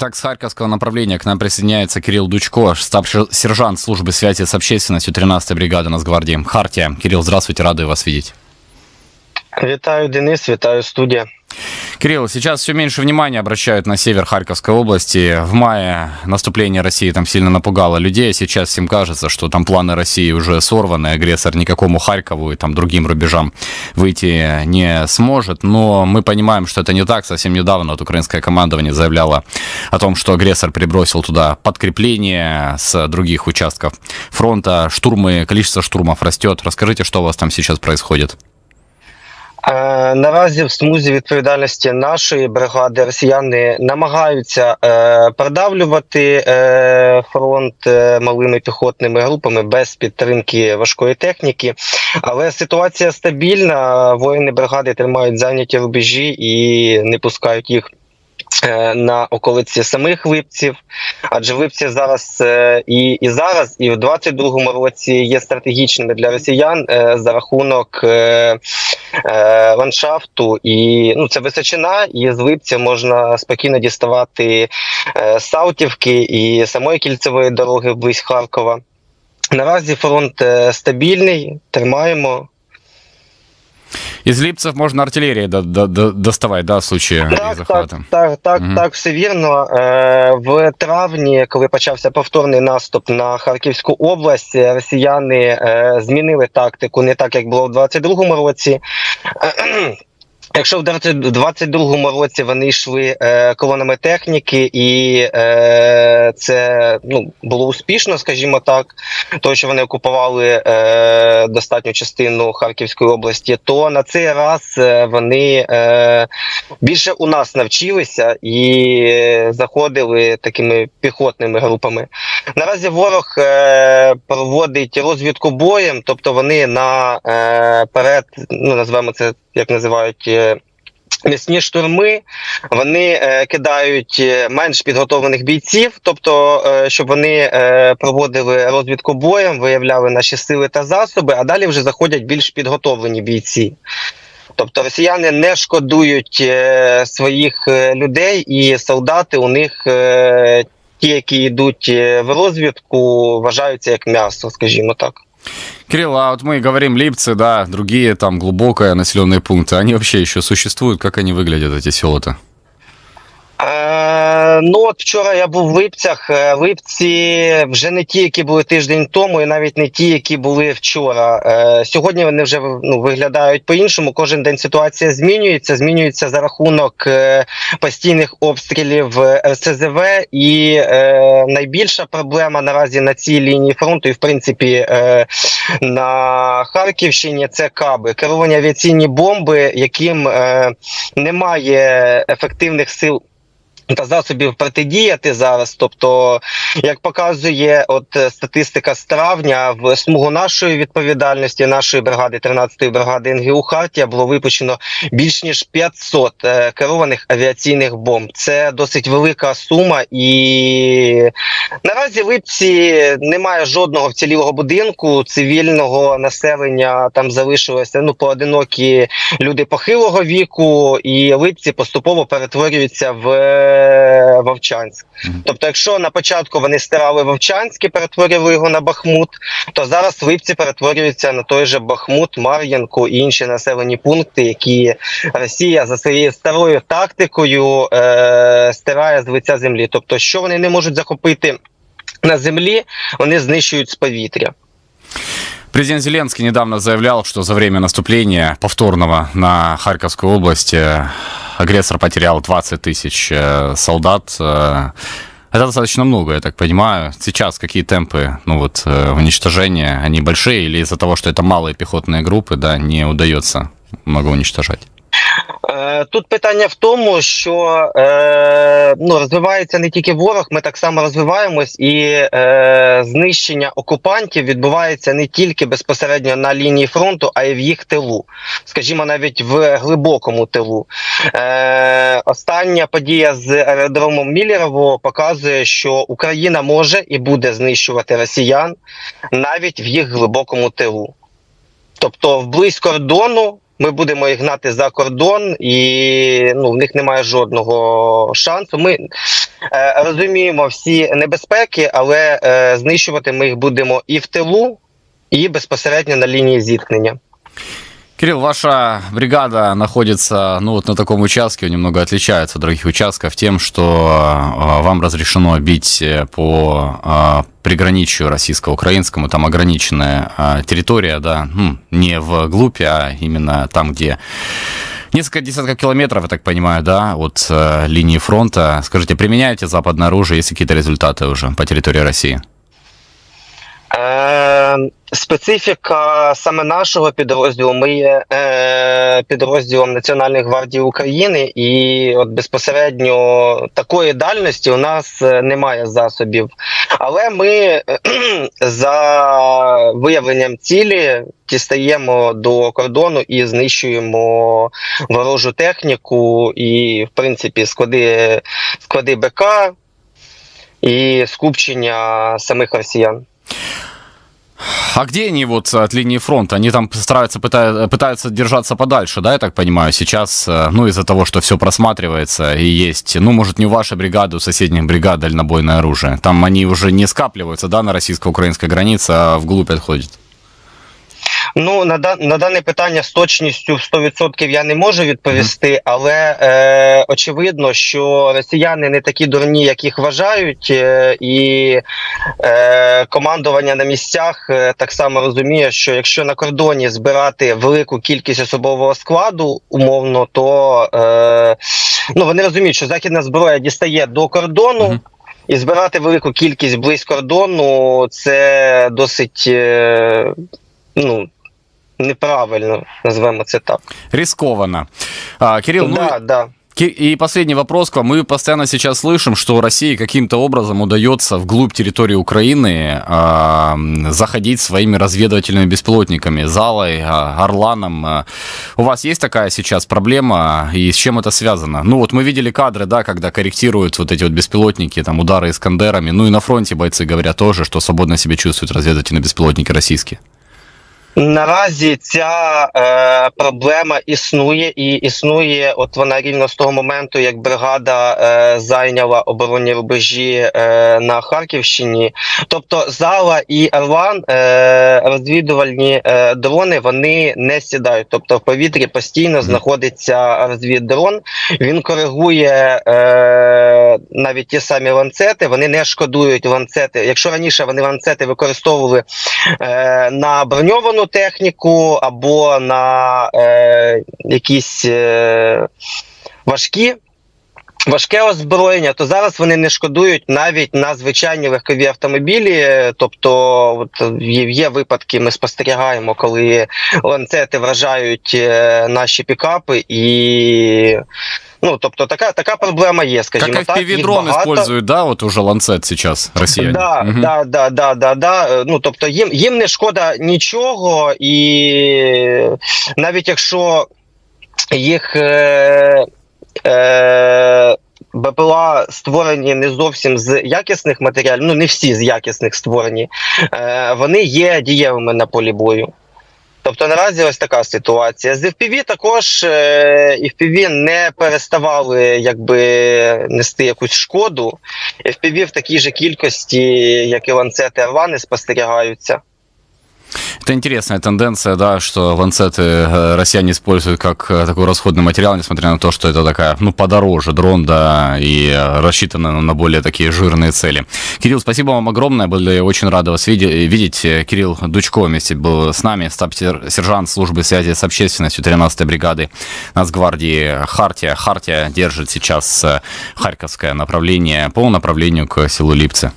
Итак, с Харьковского направления к нам присоединяется Кирилл Дучко, штаб-сержант службы связи с общественностью 13-й бригады Нацгвардии. Хартия. Кирилл, здравствуйте, рады вас видеть. Вітаю, Денис, вітаю студія. Кирилл, сейчас все меньше внимания обращают на север Харьковской области. В мае наступление России там сильно напугало людей. Сейчас всем кажется, что там планы России уже сорваны. Агрессор никакому Харькову и там другим рубежам выйти не сможет. Но мы понимаем, что это не так. Совсем недавно вот украинское командование заявляло о том, что агрессор перебросил туда подкрепление с других участков фронта. Штурмы, количество штурмов растет. Расскажите, что у вас там сейчас происходит? Е, наразі в смузі відповідальності нашої бригади росіяни намагаються е, продавлювати е, фронт е, малими піхотними групами без підтримки важкої техніки. Але ситуація стабільна. Воїни бригади тримають зайняті рубежі і не пускають їх. Е, На околиці самих випців, адже випці зараз е, і, і зараз, і в 22-му році є стратегічними для росіян е, за рахунок ландшафту, і ну це височина, і з випця можна спокійно діставати Саутівки і самої кільцевої дороги вблизь Харкова. Наразі фронт стабільний, тримаємо. Из Липцев можно артиллерии до- до- до- доставать, да, в случае Так, захвата? так, так, угу. так, все вірно. Е, в травні, коли почався повторний наступ на Харківську область, росіяни е, змінили тактику не так, як було в 22-му році. Якщо в 22-му році вони йшли е, колонами техніки, і е, це ну, було успішно, скажімо так, тому що вони окупували е, достатню частину Харківської області, то на цей раз е, вони е, більше у нас навчилися і заходили такими піхотними групами. Наразі ворог е, проводить розвідку боєм, тобто вони на е, ну називаємо це як називають. е, М'ясні штурми вони е, кидають е, менш підготовлених бійців, тобто, щоб вони проводили розвідку боєм, виявляли наші сили та засоби, а далі вже заходять більш підготовлені бійці. Тобто росіяни не шкодують е, своїх людей, і солдати у них е, ті, які йдуть в розвідку, вважаються як м'ясо, скажімо так. Кирилл, а вот мы говорим Липцы, да, другие там глубокие населенные пункты, они вообще еще существуют? Как они выглядят, эти села-то? Е, ну от вчора я був в Липцях. Е, Липці вже не ті, які були тиждень тому, і навіть не ті, які були вчора. Е, сьогодні вони вже ну, виглядають по-іншому. Кожен день ситуація змінюється. Змінюється за рахунок е, постійних обстрілів РСЗВ. І е, найбільша проблема наразі на цій лінії фронту, і в принципі е, на Харківщині це каби, керовані авіаційні бомби, яким е, немає ефективних сил та засобів протидіяти зараз. Тобто, як показує от е, статистика з травня, в смугу нашої відповідальності, нашої бригади, 13-ї бригади НГУ Хартія, було випущено більш ніж 500 е, керованих авіаційних бомб. Це досить велика сума, і наразі в Липці немає жодного вцілілого будинку, цивільного населення там залишилося ну поодинокі люди похилого віку, і Липці поступово перетворюються в е, Вовчанськ. Тобто, якщо на початку вони стирали Вовчанськ і перетворювали його на Бахмут, то зараз Липці перетворюються на той же Бахмут, Мар'їнку і інші населені пункти, які Росія за своєю старою тактикою е, стирає з лиця землі. Тобто, що вони не можуть захопити на землі, вони знищують з повітря. Президент Зеленский недавно заявлял, что за время наступления повторного на Харьковскую область агрессор потерял 20 тысяч э, солдат. Э, Это достаточно много, я так понимаю. Сейчас какие темпы ну вот, э, уничтожения? Они большие или из-за того, что это малые пехотные группы, да, не удается много уничтожать? Е, Тут питання в тому, що е, ну, розвивається не тільки ворог, ми так само розвиваємось, і е, знищення окупантів відбувається не тільки безпосередньо на лінії фронту, а й в їх тилу, скажімо, навіть в глибокому тилу. Е, остання подія з аеродромом Міллерово показує, що Україна може і буде знищувати росіян навіть в їх глибокому тилу. Тобто, вблизь кордону Ми будемо їх гнати за кордон, і ну, в них немає жодного шансу. Ми е, розуміємо всі небезпеки, але е, знищувати ми їх будемо і в тилу, і безпосередньо на лінії зіткнення. Кирилл, ваша бригада находится ну, вот на таком участке, немного отличается от других участков тем, что э, вам разрешено бить э, по э, приграничию российско-украинскому, там ограниченная э, территория, да, ну, не в глубь, а именно там, где несколько десятков километров, я так понимаю, да, от э, линии фронта. Скажите, применяете западное оружие, есть какие-то результаты уже по территории России? Е, специфіка саме нашого підрозділу. Ми є е, підрозділом Національної гвардії України, і от безпосередньо такої дальності у нас е, немає засобів. Але ми е, за виявленням цілі дістаємо до кордону і знищуємо ворожу техніку, і в принципі склади, склади БК і скупчення самих росіян. А где они вот от линии фронта? Они там стараются, пытаются, пытаются держаться подальше, да, я так понимаю, сейчас, э, ну, из-за того, что все просматривается и есть, ну, может, не у вашей бригады, у соседних бригад дальнобойное оружие. Там они уже не скапливаются, да, на российско-украинской границе, а вглубь отходят. Ну на да- на дане питання з точністю в 100% я не можу відповісти, але е, очевидно, що росіяни не такі дурні, як їх вважають, е, і е, командування на місцях е, так само розуміє, що якщо на кордоні збирати велику кількість особового складу, умовно, то е, ну вони розуміють, що західна зброя дістає до кордону. І збирати велику кількість близь кордону це досить е, ну, неправильно, назвемо це так. Рискованно. А, Кирилл, ну, да, да. Ки- И последний вопрос к вам. Мы постоянно сейчас слышим, что России каким-то образом удается вглубь территории Украины м, заходить своими разведывательными беспилотниками, Залой, а, Орланом. А, У вас есть такая сейчас проблема, и с чем это связано? Ну вот мы видели кадры, да, когда корректируют вот эти вот беспилотники, там удары Искандерами. Ну и на фронте бойцы говорят тоже, что свободно себя чувствуют разведывательные беспилотники российские. Наразі ця е, проблема існує і існує. От вона рівно з того моменту, як бригада е, зайняла оборонні рубежі е, на Харківщині. Тобто зала і Орлан е, розвідувальні е, дрони вони не сідають. Тобто в повітрі постійно знаходиться розвіддрон. Він коригує е, навіть ті самі ланцети. Вони не шкодують ланцети. Якщо раніше вони ланцети використовували е, на броньовану техніку або на е, якісь е, важкі. Важке озброєння, то зараз вони не шкодують навіть на звичайні легкові автомобілі. Тобто, от є, є випадки, ми спостерігаємо, коли ланцети вражають е, наші пікапи, і ну тобто така, така проблема є. Скажімо Как так, FPV-дрон багато. используют, да, вот уже Ланцет сейчас, россияне? Да, Мгм. да, да, да, да, да. Е, Ну тобто їм, їм не шкода нічого, і навіть якщо їх е, е, БПЛА створені не зовсім з якісних матеріалів, ну не всі з якісних створені, е, вони є дієвими на полі бою. Тобто наразі ось така ситуація. З FPV також е, FPV не переставали якби нести якусь шкоду. FPV в такій же кількості, як і ланцети Орлани, спостерігаються. Это интересная тенденция, да, что ланцеты э, россияне используют как э, такой расходный материал, несмотря на то, что это такая, ну, подороже дрон, да, и э, рассчитано на более такие жирные цели. Кирилл, спасибо вам огромное, были очень рады вас види- видеть. Э, Кирилл Дучко вместе был с нами, штаб-сержант службы связи с общественностью 13-й бригады Нацгвардии Хартия. Хартия держит сейчас э, Харьковское направление по направлению к селу Липцы.